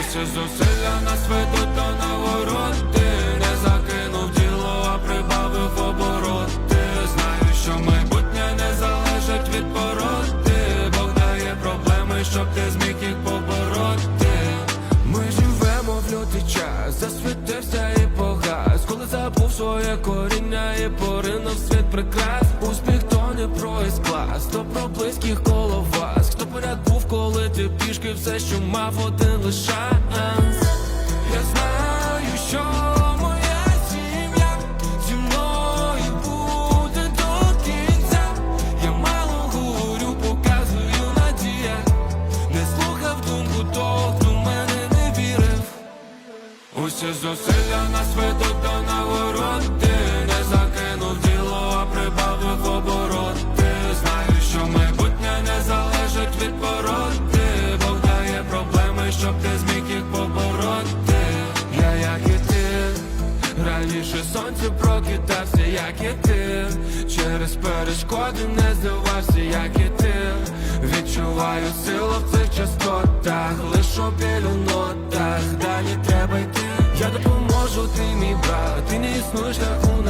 Усі зусилля нас ведуть до нагороди Не закинув діло, а прибавив обороти. Знаю, що майбутнє не залежить від породи Бог дає проблеми, щоб ти зміг їх побороти. Ми живемо в лютий час, засвітився і погас. Коли забув своє коріння і поринув світ прикрас. Успіх то не про із-клас, то про близьких коло вас був, коли ти пішки все, що мав один лиш шанс Я знаю, що моя сім'я зі мною буде до кінця. Я мало говорю, показую надія. Не слухав думку того, хто мене не вірив. Усі зусилля нас ведуть до нагороди щоб ти зміг їх побороти. Я як і ти. Раніше сонце прокидався, як і ти. Через перешкоди не здавався, як і ти. Відчуваю силу в цих частотах Лиш у білю нотах. Далі треба йти. Я допоможу, ти мій брат. Ти не існуєш шляху